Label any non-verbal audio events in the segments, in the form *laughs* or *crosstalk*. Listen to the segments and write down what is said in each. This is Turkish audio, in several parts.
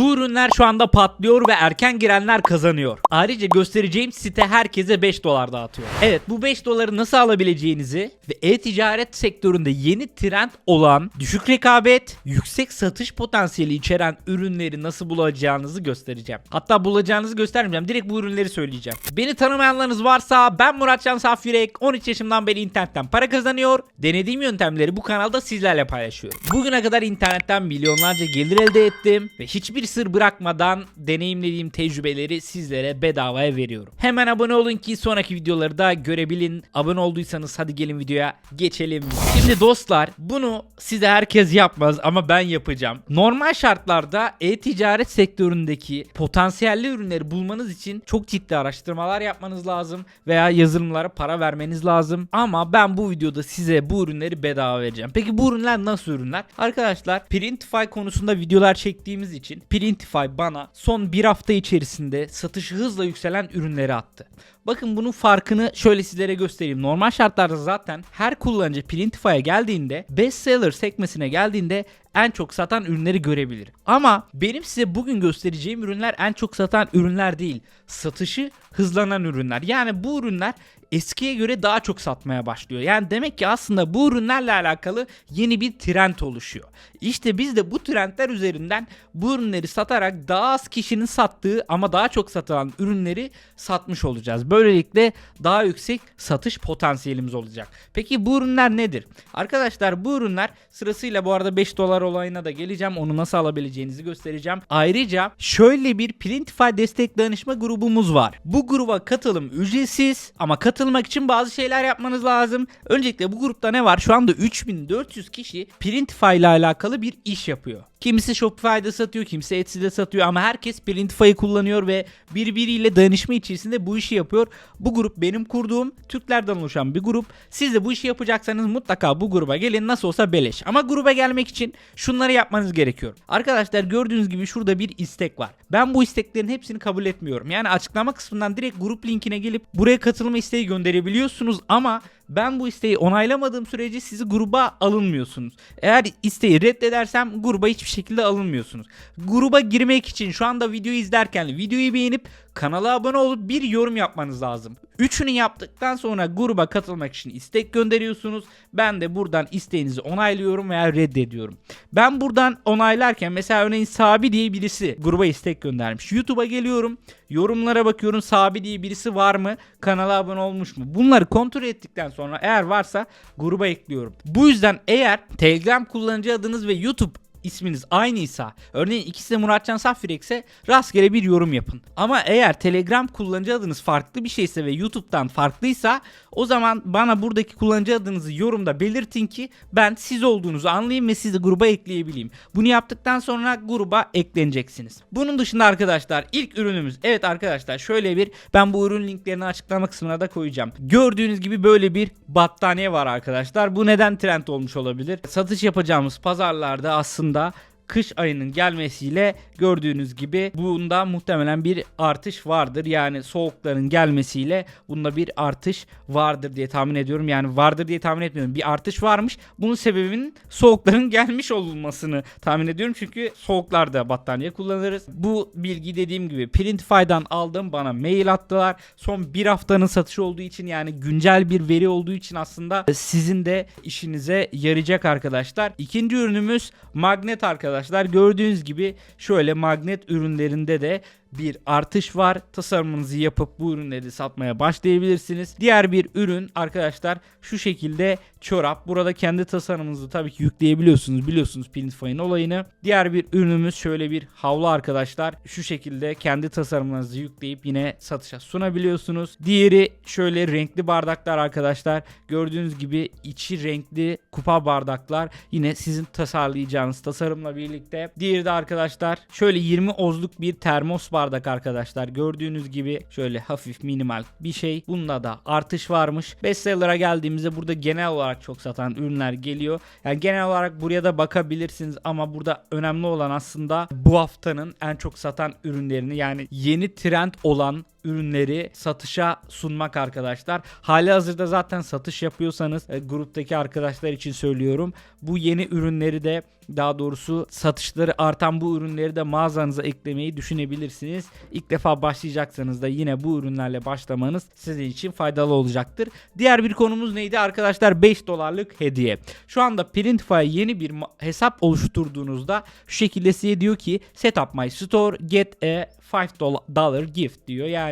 Bu ürünler şu anda patlıyor ve erken girenler kazanıyor. Ayrıca göstereceğim site herkese 5 dolar dağıtıyor. Evet bu 5 doları nasıl alabileceğinizi ve e-ticaret sektöründe yeni trend olan düşük rekabet, yüksek satış potansiyeli içeren ürünleri nasıl bulacağınızı göstereceğim. Hatta bulacağınızı göstermeyeceğim. Direkt bu ürünleri söyleyeceğim. Beni tanımayanlarınız varsa ben Muratcan Safyürek. 13 yaşımdan beri internetten para kazanıyor. Denediğim yöntemleri bu kanalda sizlerle paylaşıyorum. Bugüne kadar internetten milyonlarca gelir elde ettim ve hiçbir sır bırakmadan deneyimlediğim tecrübeleri sizlere bedavaya veriyorum. Hemen abone olun ki sonraki videoları da görebilin. Abone olduysanız hadi gelin videoya geçelim. Şimdi dostlar bunu size herkes yapmaz ama ben yapacağım. Normal şartlarda e-ticaret sektöründeki potansiyelli ürünleri bulmanız için çok ciddi araştırmalar yapmanız lazım veya yazılımlara para vermeniz lazım. Ama ben bu videoda size bu ürünleri bedava vereceğim. Peki bu ürünler nasıl ürünler? Arkadaşlar Printify konusunda videolar çektiğimiz için Printify bana son bir hafta içerisinde satışı hızla yükselen ürünleri attı. Bakın bunun farkını şöyle sizlere göstereyim. Normal şartlarda zaten her kullanıcı Printify'a geldiğinde bestseller sekmesine geldiğinde en çok satan ürünleri görebilir. Ama benim size bugün göstereceğim ürünler en çok satan ürünler değil. Satışı hızlanan ürünler. Yani bu ürünler eskiye göre daha çok satmaya başlıyor. Yani demek ki aslında bu ürünlerle alakalı yeni bir trend oluşuyor. İşte biz de bu trendler üzerinden bu ürünleri satarak daha az kişinin sattığı ama daha çok satılan ürünleri satmış olacağız. Böylelikle daha yüksek satış potansiyelimiz olacak. Peki bu ürünler nedir? Arkadaşlar bu ürünler sırasıyla bu arada 5 dolar olayına da geleceğim. Onu nasıl alabileceğinizi göstereceğim. Ayrıca şöyle bir Printify destek danışma grubumuz var. Bu gruba katılım ücretsiz ama katılmak için bazı şeyler yapmanız lazım. Öncelikle bu grupta ne var? Şu anda 3400 kişi Printify ile alakalı bir iş yapıyor. Kimisi Shopify'da satıyor, kimisi Etsy'de satıyor ama herkes Printify'ı kullanıyor ve birbiriyle dayanışma içerisinde bu işi yapıyor. Bu grup benim kurduğum Türklerden oluşan bir grup. Siz de bu işi yapacaksanız mutlaka bu gruba gelin nasıl olsa beleş. Ama gruba gelmek için şunları yapmanız gerekiyor. Arkadaşlar gördüğünüz gibi şurada bir istek var. Ben bu isteklerin hepsini kabul etmiyorum. Yani açıklama kısmından direkt grup linkine gelip buraya katılma isteği gönderebiliyorsunuz ama ben bu isteği onaylamadığım sürece sizi gruba alınmıyorsunuz. Eğer isteği reddedersem gruba hiçbir şekilde alınmıyorsunuz. Gruba girmek için şu anda videoyu izlerken videoyu beğenip kanala abone olup bir yorum yapmanız lazım. Üçünü yaptıktan sonra gruba katılmak için istek gönderiyorsunuz. Ben de buradan isteğinizi onaylıyorum veya reddediyorum. Ben buradan onaylarken mesela örneğin Sabi diye birisi gruba istek göndermiş. YouTube'a geliyorum. Yorumlara bakıyorum Sabi diye birisi var mı? Kanala abone olmuş mu? Bunları kontrol ettikten sonra eğer varsa gruba ekliyorum. Bu yüzden eğer Telegram kullanıcı adınız ve YouTube isminiz aynıysa örneğin ikisi de Muratcan Safirek rastgele bir yorum yapın. Ama eğer Telegram kullanıcı adınız farklı bir şeyse ve YouTube'dan farklıysa o zaman bana buradaki kullanıcı adınızı yorumda belirtin ki ben siz olduğunuzu anlayayım ve sizi gruba ekleyebileyim. Bunu yaptıktan sonra gruba ekleneceksiniz. Bunun dışında arkadaşlar ilk ürünümüz evet arkadaşlar şöyle bir ben bu ürün linklerini açıklama kısmına da koyacağım. Gördüğünüz gibi böyle bir battaniye var arkadaşlar. Bu neden trend olmuş olabilir? Satış yapacağımız pazarlarda aslında 고맙습니다. Kış ayının gelmesiyle gördüğünüz gibi bunda muhtemelen bir artış vardır. Yani soğukların gelmesiyle bunda bir artış vardır diye tahmin ediyorum. Yani vardır diye tahmin etmiyorum. Bir artış varmış. Bunun sebebinin soğukların *laughs* gelmiş olmasını tahmin ediyorum. Çünkü soğuklarda battaniye kullanırız. Bu bilgi dediğim gibi Printify'dan aldım. Bana mail attılar. Son bir haftanın satışı olduğu için yani güncel bir veri olduğu için aslında sizin de işinize yarayacak arkadaşlar. İkinci ürünümüz magnet arkadaşlar. Gördüğünüz gibi şöyle magnet ürünlerinde de bir artış var. Tasarımınızı yapıp bu ürünleri satmaya başlayabilirsiniz. Diğer bir ürün arkadaşlar şu şekilde çorap. Burada kendi tasarımınızı tabii ki yükleyebiliyorsunuz. Biliyorsunuz Printify'ın olayını. Diğer bir ürünümüz şöyle bir havlu arkadaşlar. Şu şekilde kendi tasarımlarınızı yükleyip yine satışa sunabiliyorsunuz. Diğeri şöyle renkli bardaklar arkadaşlar. Gördüğünüz gibi içi renkli kupa bardaklar. Yine sizin tasarlayacağınız tasarımla birlikte. Diğeri de arkadaşlar şöyle 20 ozluk bir termos bardak arkadaşlar. Gördüğünüz gibi şöyle hafif minimal bir şey. Bunda da artış varmış. Bestseller'a geldiğimizde burada genel olarak çok satan ürünler geliyor. Yani genel olarak buraya da bakabilirsiniz ama burada önemli olan aslında bu haftanın en çok satan ürünlerini yani yeni trend olan ürünleri satışa sunmak arkadaşlar. Hali hazırda zaten satış yapıyorsanız e, gruptaki arkadaşlar için söylüyorum. Bu yeni ürünleri de daha doğrusu satışları artan bu ürünleri de mağazanıza eklemeyi düşünebilirsiniz. İlk defa başlayacaksanız da yine bu ürünlerle başlamanız sizin için faydalı olacaktır. Diğer bir konumuz neydi arkadaşlar? 5 dolarlık hediye. Şu anda Printify'a yeni bir hesap oluşturduğunuzda şu şekilde size diyor ki set up my store get a 5 dollar gift diyor. Yani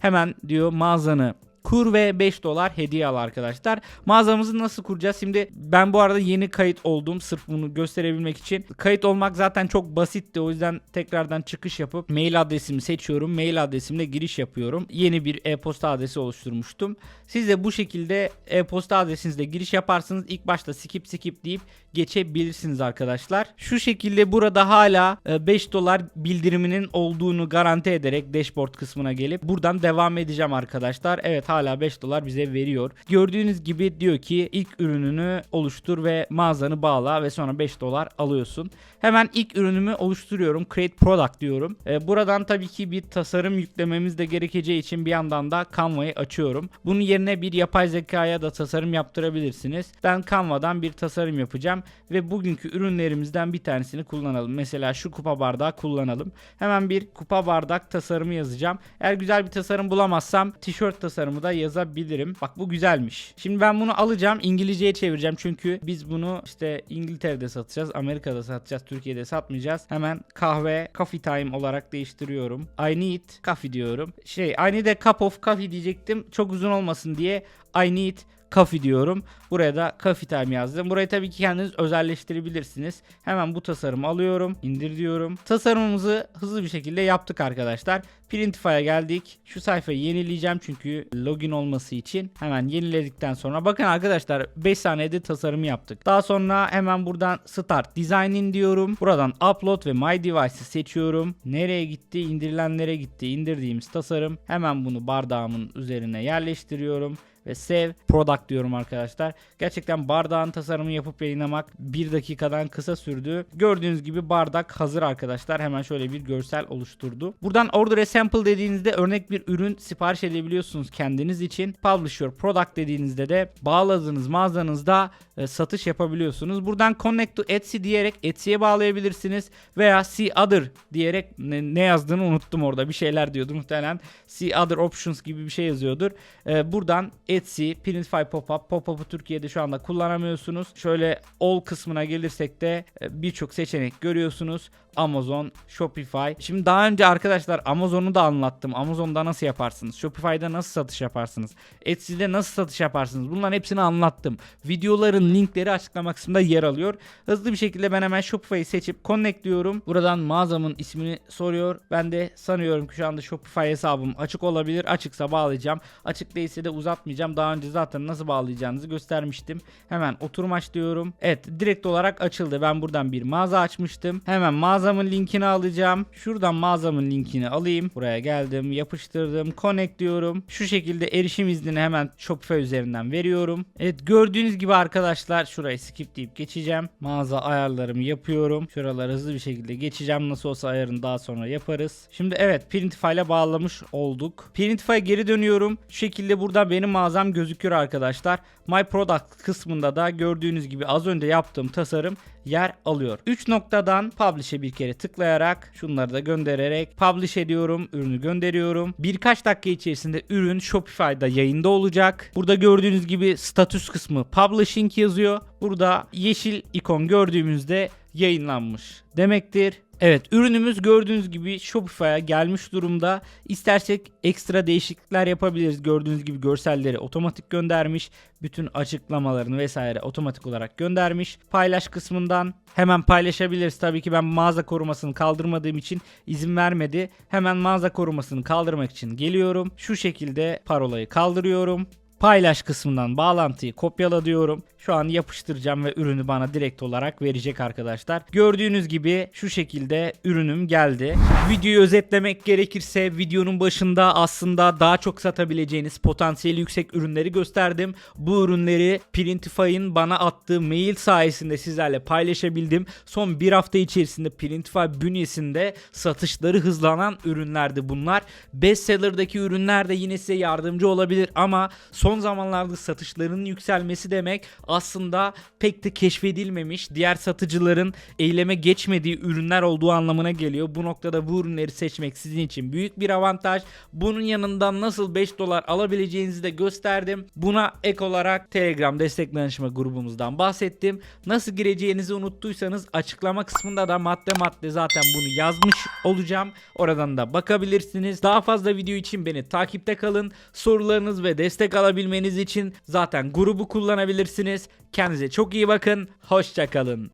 hemen diyor mağazanı kur ve 5 dolar hediye al arkadaşlar. Mağazamızı nasıl kuracağız? Şimdi ben bu arada yeni kayıt oldum sırf bunu gösterebilmek için. Kayıt olmak zaten çok basitti. O yüzden tekrardan çıkış yapıp mail adresimi seçiyorum. Mail adresimle giriş yapıyorum. Yeni bir e-posta adresi oluşturmuştum. Siz de bu şekilde e-posta adresinizle giriş yaparsınız. İlk başta skip skip deyip geçebilirsiniz arkadaşlar. Şu şekilde burada hala e, 5 dolar bildiriminin olduğunu garanti ederek dashboard kısmına gelip buradan devam edeceğim arkadaşlar. Evet hala 5 dolar bize veriyor. Gördüğünüz gibi diyor ki ilk ürününü oluştur ve mağazanı bağla ve sonra 5 dolar alıyorsun. Hemen ilk ürünümü oluşturuyorum. Create product diyorum. E, buradan tabii ki bir tasarım yüklememiz de gerekeceği için bir yandan da Canva'yı açıyorum. Bunun yerine bir yapay zekaya da tasarım yaptırabilirsiniz. Ben Canva'dan bir tasarım yapacağım ve bugünkü ürünlerimizden bir tanesini kullanalım. Mesela şu kupa bardağı kullanalım. Hemen bir kupa bardak tasarımı yazacağım. Eğer güzel bir tasarım bulamazsam tişört tasarımı da yazabilirim. Bak bu güzelmiş. Şimdi ben bunu alacağım İngilizceye çevireceğim çünkü biz bunu işte İngiltere'de satacağız, Amerika'da satacağız, Türkiye'de satmayacağız. Hemen kahve, coffee time olarak değiştiriyorum. I need coffee diyorum. Şey, I need a cup of coffee diyecektim. Çok uzun olmasın diye I need Coffee diyorum. Buraya da Coffee Time yazdım. Burayı tabii ki kendiniz özelleştirebilirsiniz. Hemen bu tasarımı alıyorum. indir diyorum. Tasarımımızı hızlı bir şekilde yaptık arkadaşlar. Printify'a geldik. Şu sayfayı yenileyeceğim çünkü login olması için. Hemen yeniledikten sonra bakın arkadaşlar 5 saniyede tasarımı yaptık. Daha sonra hemen buradan Start Designing diyorum. Buradan Upload ve My Device'ı seçiyorum. Nereye gitti? İndirilenlere gitti. İndirdiğimiz tasarım. Hemen bunu bardağımın üzerine yerleştiriyorum ve save product diyorum arkadaşlar. Gerçekten bardağın tasarımı yapıp yayınlamak 1 dakikadan kısa sürdü. Gördüğünüz gibi bardak hazır arkadaşlar. Hemen şöyle bir görsel oluşturdu. Buradan order sample dediğinizde örnek bir ürün sipariş edebiliyorsunuz kendiniz için. Publish your product dediğinizde de bağladığınız mağazanızda e, satış yapabiliyorsunuz. Buradan connect to Etsy diyerek Etsy'ye bağlayabilirsiniz veya see other diyerek ne, ne yazdığını unuttum orada. Bir şeyler diyordu muhtemelen. See other options gibi bir şey yazıyordur. E, buradan Etsy, Printify Pop-Up. Pop-Up'ı Türkiye'de şu anda kullanamıyorsunuz. Şöyle all kısmına gelirsek de e, birçok seçenek görüyorsunuz. Amazon, Shopify. Şimdi daha önce arkadaşlar Amazon'u da anlattım. Amazon'da nasıl yaparsınız? Shopify'da nasıl satış yaparsınız? Etsy'de nasıl satış yaparsınız? Bunların hepsini anlattım. Videoların linkleri açıklama kısmında yer alıyor. Hızlı bir şekilde ben hemen Shopify'ı seçip connect diyorum. Buradan mağazamın ismini soruyor. Ben de sanıyorum ki şu anda Shopify hesabım açık olabilir. Açıksa bağlayacağım. Açık değilse de uzatmayacağım. Daha önce zaten nasıl bağlayacağınızı göstermiştim. Hemen oturmaç diyorum. Evet direkt olarak açıldı. Ben buradan bir mağaza açmıştım. Hemen mağazamın linkini alacağım. Şuradan mağazamın linkini alayım. Buraya geldim. Yapıştırdım. Connect diyorum. Şu şekilde erişim iznini hemen Shopify üzerinden veriyorum. Evet gördüğünüz gibi arkadaşlar şurayı skip deyip geçeceğim. Mağaza ayarlarımı yapıyorum. Şuraları hızlı bir şekilde geçeceğim. Nasıl olsa ayarını daha sonra yaparız. Şimdi evet Printify ile bağlamış olduk. Printify'a geri dönüyorum. Şu şekilde burada benim mağazam gözüküyor arkadaşlar. My Product kısmında da gördüğünüz gibi az önce yaptığım tasarım yer alıyor. 3 noktadan Publish'e bir kere tıklayarak şunları da göndererek Publish ediyorum. Ürünü gönderiyorum. Birkaç dakika içerisinde ürün Shopify'da yayında olacak. Burada gördüğünüz gibi statüs kısmı Publishing yazıyor. Burada yeşil ikon gördüğümüzde yayınlanmış demektir. Evet ürünümüz gördüğünüz gibi Shopify'a gelmiş durumda. İstersek ekstra değişiklikler yapabiliriz. Gördüğünüz gibi görselleri otomatik göndermiş. Bütün açıklamalarını vesaire otomatik olarak göndermiş. Paylaş kısmından hemen paylaşabiliriz. Tabii ki ben mağaza korumasını kaldırmadığım için izin vermedi. Hemen mağaza korumasını kaldırmak için geliyorum. Şu şekilde parolayı kaldırıyorum. Paylaş kısmından bağlantıyı kopyala diyorum. Şu an yapıştıracağım ve ürünü bana direkt olarak verecek arkadaşlar. Gördüğünüz gibi şu şekilde ürünüm geldi. Videoyu özetlemek gerekirse videonun başında aslında daha çok satabileceğiniz potansiyeli yüksek ürünleri gösterdim. Bu ürünleri Printify'ın bana attığı mail sayesinde sizlerle paylaşabildim. Son bir hafta içerisinde Printify bünyesinde satışları hızlanan ürünlerdi bunlar. Bestseller'daki ürünler de yine size yardımcı olabilir ama son zamanlarda satışlarının yükselmesi demek aslında pek de keşfedilmemiş diğer satıcıların eyleme geçmediği ürünler olduğu anlamına geliyor. Bu noktada bu ürünleri seçmek sizin için büyük bir avantaj. Bunun yanından nasıl 5 dolar alabileceğinizi de gösterdim. Buna ek olarak Telegram destek danışma grubumuzdan bahsettim. Nasıl gireceğinizi unuttuysanız açıklama kısmında da madde madde zaten bunu yazmış olacağım. Oradan da bakabilirsiniz. Daha fazla video için beni takipte kalın. Sorularınız ve destek alabilmeniz için zaten grubu kullanabilirsiniz. Kendinize çok iyi bakın. Hoşçakalın.